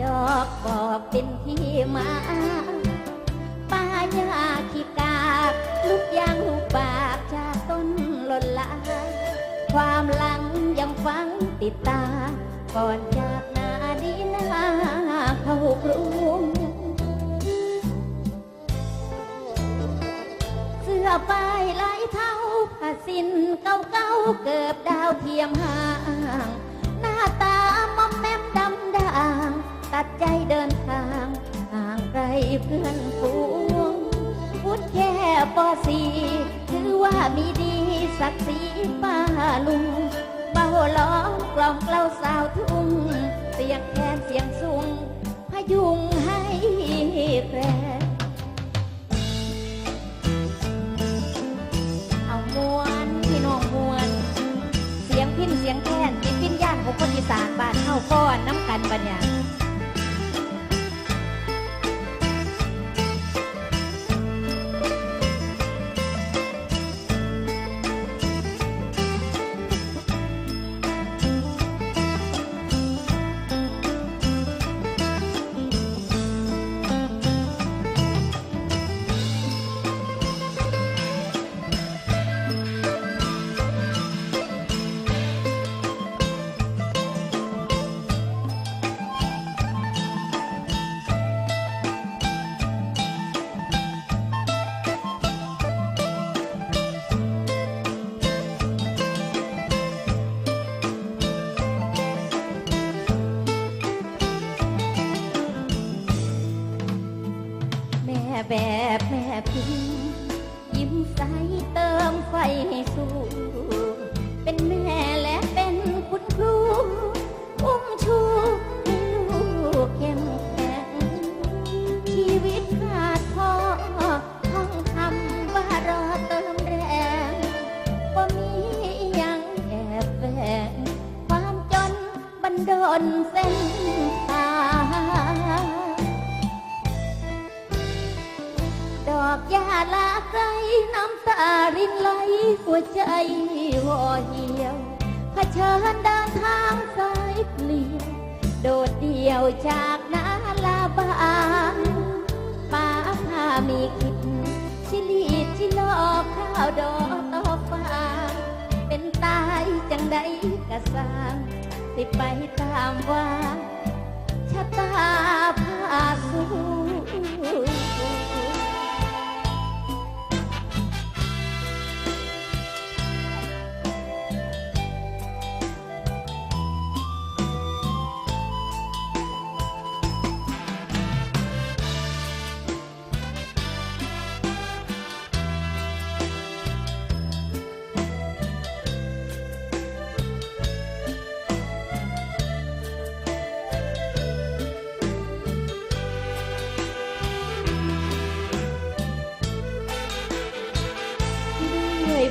จอกบอกเป็นที่มาป้ายาขี้กากลูกยางหูปากจากต้นหล่นลาความหลังยังฟังติดตา ก่อนจากนาดีนาเข้ากรุงเสื้อป้ายลายเท้าผ้าสิ้นเก่าเก่าเกือบดาวเทียมห่าง ศักดิ์ศรีป้าลุงเบาล้อมกล่อมเกล้าสาวทุ่ง เสียงแคนเสียงสูงพยุงให้แครเอามวนพี่น้องมวน เสียงพินเสียงแค้นจิตวิญญาณของคนอีสานบ้านเฮาก้อนน้ำกันบัดเนี่ิงยิ้มใสเติมไฟให้สู้ เป็นแม่และเป็นคุณครู อุ้มชูให้ลูกเข้มแข็งชีวิตขาดพ่อท่องคำว่ารอเติมแรงว่ามียังแอบแฝงความจนบันดลเส้น อกยาลาไกลน้ำตารินไหลหัวใจวอเหี่ยวเผชิญเดินทางสายเปลี่ยว โดดเดี่ยวจากนาลาบานป้าพามีคิด ชิลีดชิลอกข้าวดอกตอฟ้า เป็นตายจังใดกะสร้างสิไปตามว่าชะตาพาสู่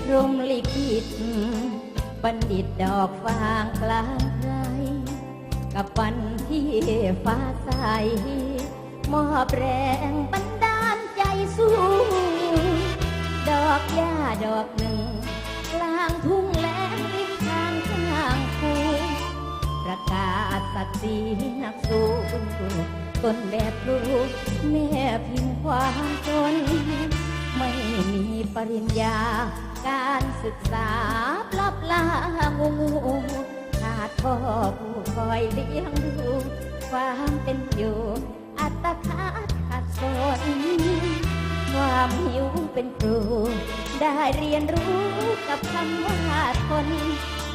พรมลิขิตบัณฑิตดอกฟางกลางไรกับวันที่ฟ้าใสมอบแรงบันดาลใจสู้ดอกหญ้าดอกหนึ่งกลางทุ่งแลงริมทางข้างคูประกาศศักดิ์ศรีนักสู้ต้นแบบลูกแม่พิมพ์ความจ ปริญญา การศึกษาปลับลางูงูขาดพ่อผู้คอยเลี้ยงดูความเป็นอยู่ อัตคัดขัดสนความหิวเป็นครู ได้เรียนรู้กับคำว่าทน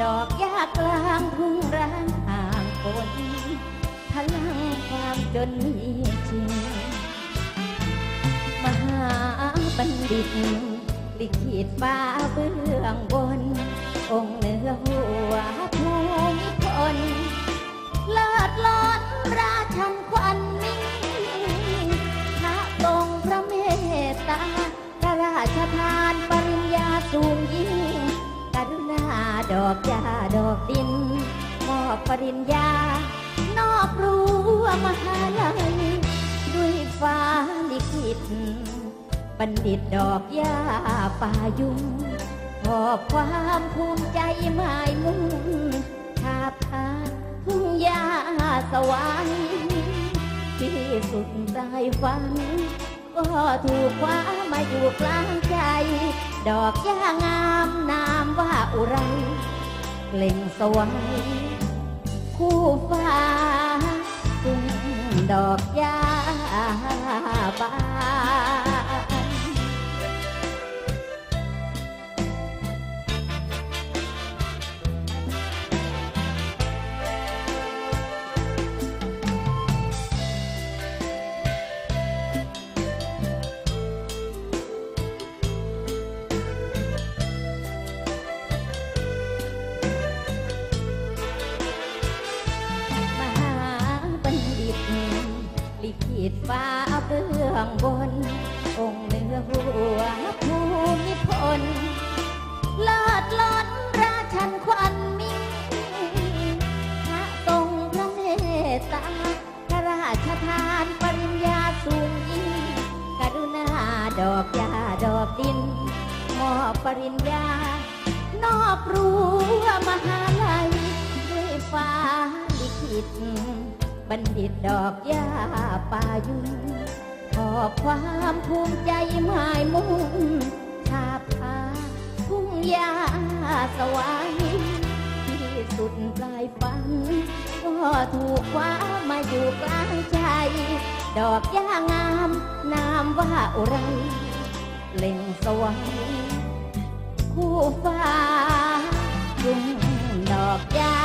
ดอกยากลางทุ่งร้างห่างคนพลังความจนมีจริง มหาบัณฑิต ลิขิตฟ้าเบื้องบน องค์เหนือหัวภูมิพลเลิศล้นราชันควันนิ่งพระทรงพระเมตตาพระราชทานปริญญาสูงยิ่งกรุณาดอกยาดอกดินมอบปริญญานอกรั้วมหาลัย บัณฑิตดอกหญ้าป่ายุงหอบความภูมิใจหมายมุ่งทาบทานทุ่งหญ้าสวรรค์ที่สุดปลายฝันก็ถูกคว้ามาอยู่กลางใจ ดอกย่างามนามว่าอุไรเปล่งสวายคู่ฟ้าจุงดอกยาบาน ลิขิตฟ้าเบื้องบน องค์เหนือหัวภูมิพลเลิศล้นราชันควันมีพระทรงพระเมตตาพระราชทานปริญญาสูงยิ่งกรุณาดอกยาดอกดิน มอบปริญญา นอกรั้มหาลัยด้วยฟ้าลิขิต บัณฑิตดอกยาป่ายุนขอบความภูมิใจหมายมุ่งชาพาทุ่งยาสวายที่สุดปลายฝัน ก็ถูกคว้ามาอยู่กลางใจ ดอกยางาม นามว่าอุไรเล่งสวายคู่ฟ้าจุงดอกยา